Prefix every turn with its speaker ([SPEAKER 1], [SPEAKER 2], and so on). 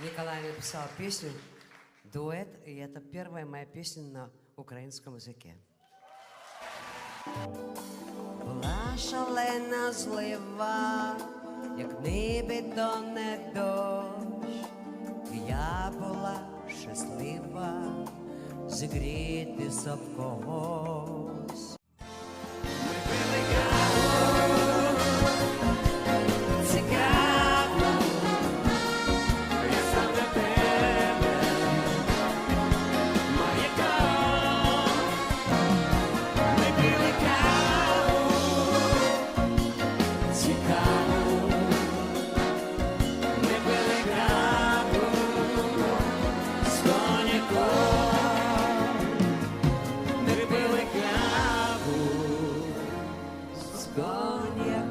[SPEAKER 1] Николай написал песню «Дуэт», и это первая моя песня на українському язикі. Була шалена злива, як небі то не дощ, я була щаслива зігрітися в когось. не каву з коня.